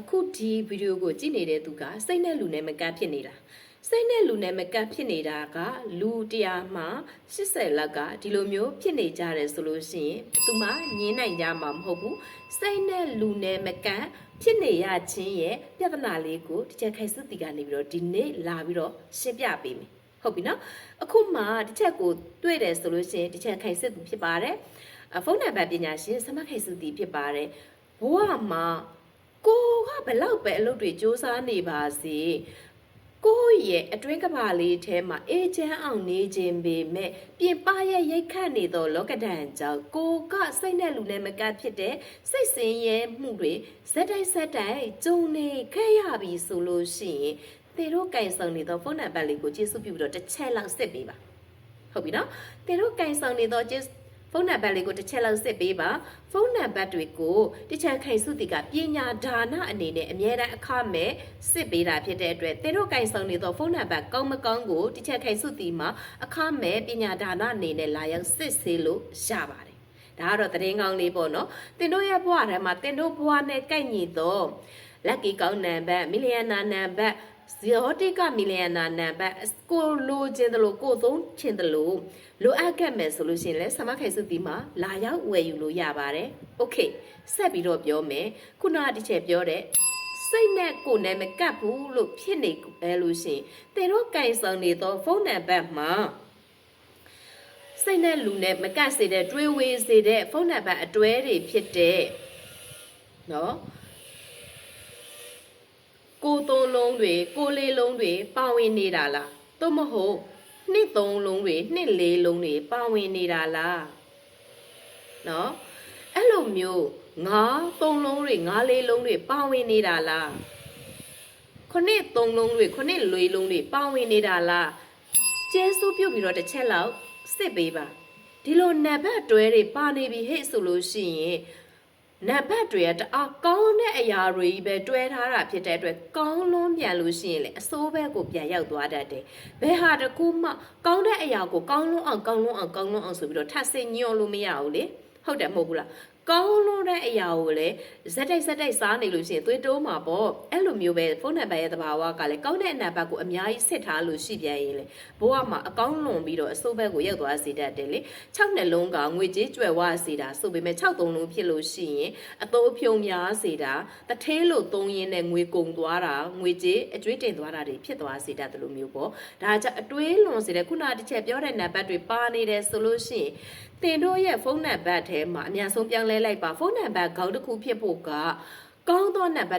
အခုဒီဗီဒီယိုကိုကြည့်နေတဲ့သူကစိတ်နဲ့လူနဲ့မကန့်ဖြစ်နေတာစိတ်နဲ့လူနဲ့မကန့်ဖြစ်နေတာကလူတရားမှ80လောက်ကဒီလိုမျိုးဖြစ်နေကြတယ်ဆိုလို့ရှိရင်သူမှညင်းနိုင်ကြမှာမဟုတ်ဘူးစိတ်နဲ့လူနဲ့မကန့်ဖြစ်နေရခြင်းရဲ့ပြဿနာလေးကိုဒီချက်ခိုင်စုတီကနေပြီးတော့ဒီနေ့လာပြီးတော့ရှင်းပြပေးမယ်ဟုတ်ပြီနော်အခုမှဒီချက်ကိုတွေ့တယ်ဆိုလို့ရှိရင်ဒီချက်ခိုင်စစ်သူဖြစ်ပါတယ်အဖုန်းနံပါတ်ပညာရှင်စမခိုင်စုတီဖြစ်ပါတယ်ဘဝမှာ ကိုကဘလောက်ပဲအလုပ်တွေစ조사နေပါစေကိုယ့်ရဲ့အတွင်းကဘာလေးထဲမှာအေးချမ်းအောင်နေခြင်းပေမဲ့ပြင်ပရဲ့ရိတ်ခတ်နေသောလောကဒဏ်ကြောင့်ကိုကစိတ်နဲ့လူနဲ့မကပ်ဖြစ်တဲ့စိတ်ဆင်းရဲမှုတွေဇက်တိုက်ဇက်တိုက်ကြုံနေခဲ့ရပြီဆိုလို့ရှိရင်သေတို့ကင်ဆောင်နေသောဖုန်းနံပါတ်လေးကိုကျေးဇူးပြုပြီးတော့တစ်ချက်လောက်စစ်ပေးပါဟုတ်ပြီနော်သေတို့ကင်ဆောင်နေသောကျေး ဖုန်းနံပါတ်လေးကိုတစ်ချက်လောက်စစ်ပေးပါဖုန်းနံပါတ်တွေကိုတချန်ခိုင်စုတီကပညာဒါနအနေနဲ့အမြဲတမ်းအခမဲ့စစ်ပေးတာဖြစ်တဲ့အတွက်တင်တို့ကင်ဆောင်နေသောဖုန်းနံပါတ်ကောင်းမကောင်းကိုတချန်ခိုင်စုတီမှာအခမဲ့ပညာဒါနအနေနဲ့လာရောက်စစ်ဆေးလို့ရပါတယ်ဒါကတော့သတင်းကောင်းလေးပေါ့နော်တင်တို့ရဲ့ဘဝထဲမှာတင်တို့ဘဝနဲ့ကိုက်ညီသော lucky ကောင်းနံပါတ်မီလီယံနာနံပါတ် ဇီရိုတိကမီလီယံနာနံပါတ်ကိုလိုချင်တယ်လို့ကိုသုံးချင်တယ်လို့လိုအပ်ခဲ့မယ်ဆိုလို့ရှိရင်လည်းဆမခိုင်စုတီမှာလာရောက်ဝယ်ယူလို့ရပါတယ်။ Okay ဆက်ပြီးတော့ပြောမယ်ခုနကတစ်ချက်ပြောတဲ့စိတ်နဲ့ကိုယ်နဲ့မကပ်ဘူးလို့ဖြစ်နေပဲလို့ရှိရင်တင်တို့ကင်ဆောင်နေသောဖုန်းနံပါတ်မှာစိတ်နဲ့လူနဲ့မကပ်စေတဲ့တွေးဝေးစေတဲ့ဖုန်းနံပါတ်အတွဲတွေဖြစ်တဲ့နော် ကိုသုံးလုံးတွေကိုလေးလုံးတွေပါဝင်နေတာလားသို့မဟုတ်နှစ်သုံးလုံးတွေနှစ်လေးလုံးတွေပါဝင်နေတာလားနော်အဲ့လိုမျိုးငါးသုံးလုံးတွေငါးလေးလုံးတွေပါဝင်နေတာလားခုနှစ်သုံးလုံးတွေခုနှစ်လေးလုံးတွေပါဝင်နေတာလားကျဲဆူးပြုတ်ပြီးတော့တစ်ချက်လောက်စစ်ပေးပါဒီလိုနံပါတ်တွဲတွေပါနေပြီဟဲ့ဆိုလို့ရှိရင် နံပါတ်တွေကတအားကောင်းတဲ့အရာတွေကြီးပဲတွဲထားတာဖြစ်တဲ့အတွက်ကောင်းလွန်းပြန်လို့ရှိရင်လေအစိုးဘက်ကိုပြန်ရောက်သွားတတ်တယ်။ဘယ်ဟာတကူမှကောင်းတဲ့အရာကိုကောင်းလွန်းအောင်ကောင်းလွန်းအောင်ကောင်းလွန်းအောင်ဆိုပြီးတော့ထပ်ဆင်ညွှန်လို့မရဘူးလေ။ဟုတ်တယ်မဟုတ်ဘူးလား။ ကောင်းလွန်းတဲ့အရာကိုလေဇက်တိုက်ဇက်တိုက်စားနေလို့ရှိရင်သွေးတိုးမှာပေါ့။အဲ့လိုမျိုးပဲဖုန်းနံပါတ်ရဲ့သဘာဝကလည်းကောင်းတဲ့နံပါတ်ကိုအများကြီးစစ်ထားလို့ရှိပြန်ရင်လေဘဝမှာအကောင်းလွန်ပြီးတော့အစိုးဘက်ကိုရောက်သွားစေတတ်တယ်လေ။6နှစ်လုံးကငွေကြေးကြွယ်ဝစေတာဆိုပေမဲ့6သုံးလုံးဖြစ်လို့ရှိရင်အတိုးဖြုံများစေတာတထဲလို့သုံးရင်းနဲ့ငွေကုန်သွားတာငွေကြေးအကျွေးတင်သွားတာတွေဖြစ်သွားစေတတ်တယ်လို့မျိုးပေါ့ဒါကြောင့်အတွေးလွန်စေတဲ့ခုနတစ်ချက်ပြောတဲ့နံပါတ်တွေပါနေတယ်ဆိုလို့ရှိရင်တင်တို့ရဲ့ဖုန်းနံပါတ်ထဲမှာအများဆုံးပြောင်းလဲလိုက်ပါဖုန်းနံပါတ်ခေါင်းတစ်ခုဖြစ်ဖို့ကကောင်းသောနံပါတ်